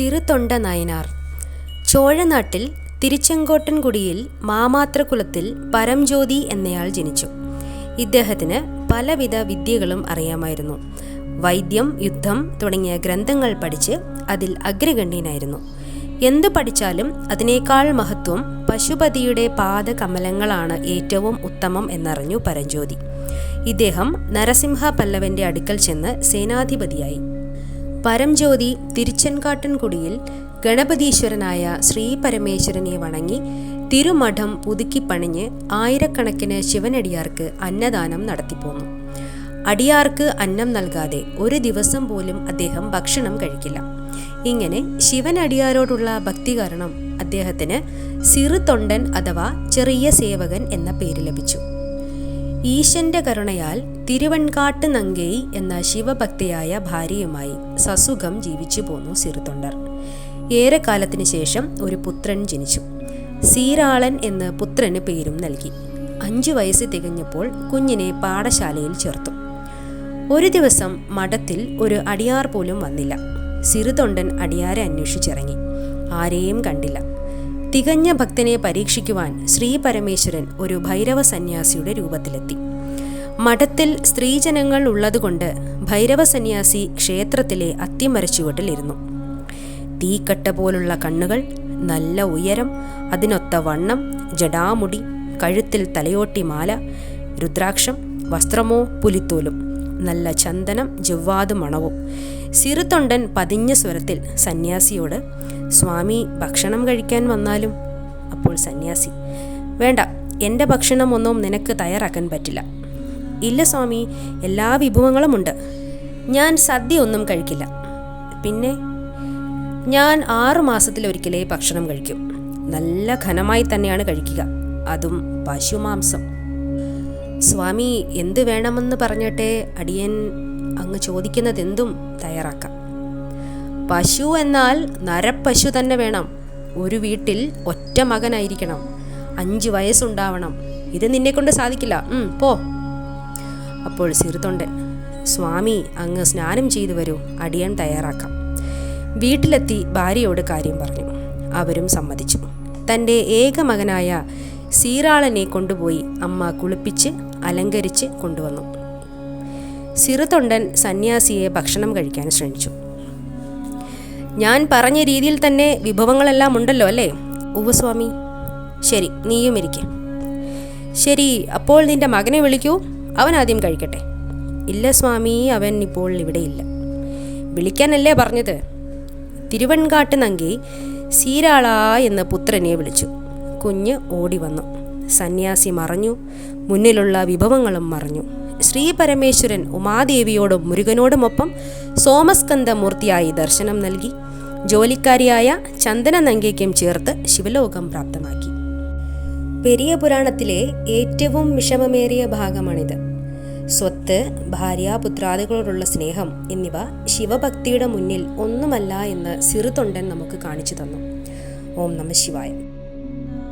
സിറുതൊണ്ട നയനാർ. ചോഴനാട്ടിൽ തിരുച്ചെങ്കോട്ടൻകുടിയിൽ മാമാത്രകുലത്തിൽ പരംജ്യോതി എന്നയാൾ ജനിച്ചു. ഇദ്ദേഹത്തിന് പലവിധ വിദ്യകളും അറിയാമായിരുന്നു. വൈദ്യം യുദ്ധം തുടങ്ങിയ ഗ്രന്ഥങ്ങൾ പഠിച്ച് അതിൽ അഗ്രഗണ്യനായിരുന്നു. എന്തു പഠിച്ചാലും അതിനേക്കാൾ മഹത്വം പശുപതിയുടെ പാദകമലങ്ങളാണ് ഏറ്റവും ഉത്തമം എന്നറിഞ്ഞു പരഞ്ജ്യോതി ഇദ്ദേഹം നരസിംഹ പല്ലവന്റെ അടുക്കൽ ചെന്ന് സേനാധിപതിയായി. പരംജ്യോതി തിരുച്ചൻകാട്ടൻകുടിയിൽ ഗണപതീശ്വരനായ ശ്രീ പരമേശ്വരനെ വണങ്ങി തിരുമഠം പുതുക്കിപ്പണിഞ്ഞ് ആയിരക്കണക്കിന് ശിവനടിയാർക്ക് അന്നദാനം നടത്തിപ്പോന്നു അടിയാർക്ക് അന്നം നൽകാതെ ഒരു ദിവസം പോലും അദ്ദേഹം ഭക്ഷണം കഴിക്കില്ല. ഇങ്ങനെ ശിവനടിയാരോടുള്ള ഭക്തി കാരണം അദ്ദേഹത്തിന് സിറുതൊണ്ടൻ അഥവാ ചെറിയ സേവകൻ എന്ന പേര് ലഭിച്ചു. ഈശന്റെ കരുണയാൽ തിരുവൻകാട്ട് നങ്കൈ എന്ന ശിവഭക്തയായ ഭാര്യയുമായി സസുഖം ജീവിച്ചു പോന്നു സിറുതൊണ്ടർ. ഏറെക്കാലത്തിന് ശേഷം ഒരു പുത്രൻ ജനിച്ചു. സീരാളൻ എന്ന് പുത്രന് പേരും നൽകി. അഞ്ചു വയസ്സ് തികഞ്ഞപ്പോൾ കുഞ്ഞിനെ പാഠശാലയിൽ ചേർത്തു. ഒരു ദിവസം മഠത്തിൽ ഒരു അടിയാർ പോലും വന്നില്ല. സിറുതൊണ്ടൻ അടിയാരെ അന്വേഷിച്ചിറങ്ങി. ആരെയും കണ്ടില്ല. തികഞ്ഞ ഭക്തനെ പരീക്ഷിക്കുവാൻ ശ്രീ പരമേശ്വരൻ ഒരു ഭൈരവ സന്യാസിയുടെ രൂപത്തിലെത്തി. മഠത്തിൽ സ്ത്രീജനങ്ങൾ ഉള്ളതുകൊണ്ട് ഭൈരവ സന്യാസി ക്ഷേത്രത്തിലെ അത്തിമരച്ചുവട്ടിലിരുന്നു. തീക്കട്ട പോലുള്ള കണ്ണുകൾ നല്ല ഉയരം അതിനൊത്ത വണ്ണം ജടാമുടി കഴുത്തിൽ തലയോട്ടി മാല രുദ്രാക്ഷം വസ്ത്രമോ പുലിത്തോലും. നല്ല ചന്ദനം ജവ്വാത് മണവും. സിറുതൊണ്ടൻ പതിഞ്ഞ സ്വരത്തിൽ സന്യാസിയോട് സ്വാമി ഭക്ഷണം കഴിക്കാൻ വന്നാലും? അപ്പോൾ സന്യാസി വേണ്ട എന്റെ ഭക്ഷണമൊന്നും നിനക്ക് തയ്യാറാക്കാൻ പറ്റില്ല. ഇല്ല സ്വാമി എല്ലാ വിഭവങ്ങളുമുണ്ട് ഞാൻ സദ്യ ഒന്നും കഴിക്കില്ല. പിന്നെ? ഞാൻ ആറു മാസത്തിലൊരിക്കലേ ഭക്ഷണം കഴിക്കും. നല്ല ഘനമായി തന്നെയാണ് കഴിക്കുക. അതും പശുമാംസം സ്വാമി എന്ത് വേണമെന്ന് പറഞ്ഞിട്ടെ അടിയൻ അങ്ങ് ചോദിക്കുന്നതെന്തും തയ്യാറാക്കാം. പശു എന്നാൽ നരപ്പശു തന്നെ വേണം. ഒരു വീട്ടിൽ ഒറ്റ മകനായിരിക്കണം. അഞ്ച് വയസ്സുണ്ടാവണം. ഇത് നിന്നെ കൊണ്ട് സാധിക്കില്ല. പോ. അപ്പോൾ സിറുതൊണ്ടൻ സ്വാമി അങ്ങ് സ്നാനം ചെയ്തു വരൂ. അടിയൻ തയ്യാറാക്കാം. വീട്ടിലെത്തി ഭാര്യയോട് കാര്യം പറഞ്ഞു. അവരും സമ്മതിച്ചു. തന്റെ ഏക മകനായ സീറാളനെ കൊണ്ടുപോയി അമ്മ കുളിപ്പിച്ച് അലങ്കരിച്ച് കൊണ്ടുവന്നു. സിറുതൊണ്ടൻ സന്യാസിയെ ഭക്ഷണം കഴിക്കാൻ ശ്രമിച്ചു. ഞാൻ പറഞ്ഞ രീതിയിൽ തന്നെ വിഭവങ്ങളെല്ലാം ഉണ്ടല്ലോ അല്ലേ? ഉവസ്വാമി ശരി നീയും ഇരിക്കെ. ശരി അപ്പോൾ നിന്റെ മകനെ വിളിക്കൂ. അവൻ ആദ്യം കഴിക്കട്ടെ. ഇല്ല സ്വാമി അവൻ ഇപ്പോൾ ഇവിടെയില്ല വിളിക്കാനല്ലേ പറഞ്ഞത്? തിരുവൻകാട്ട് നങ്കി സീരാള എന്ന പുത്രനെ വിളിച്ചു. കുഞ്ഞ് ഓടി വന്നു. സന്യാസി മറഞ്ഞു. മുന്നിലുള്ള വിഭവങ്ങളും മറഞ്ഞു. ശ്രീ പരമേശ്വരൻ ഉമാദേവിയോടും മുരുകനോടുമൊപ്പം സോമസ്കന്ധമൂർത്തിയായി ദർശനം നൽകി. ജോലിക്കാരിയായ ചന്ദന നങ്കയ്ക്കും ചേർത്ത് ശിവലോകം പ്രാപ്തമാക്കി. പെരിയ പുരാണത്തിലെ ഏറ്റവും വിഷമമേറിയ ഭാഗമാണിത്. സ്വത്ത് ഭാര്യ പുത്രാദികളോടുള്ള സ്നേഹം എന്നിവ ശിവഭക്തിയുടെ മുന്നിൽ ഒന്നുമല്ല എന്ന് സിറുതൊണ്ടൻ നമുക്ക് കാണിച്ചു തന്നു. ഓം നമ ശിവായ.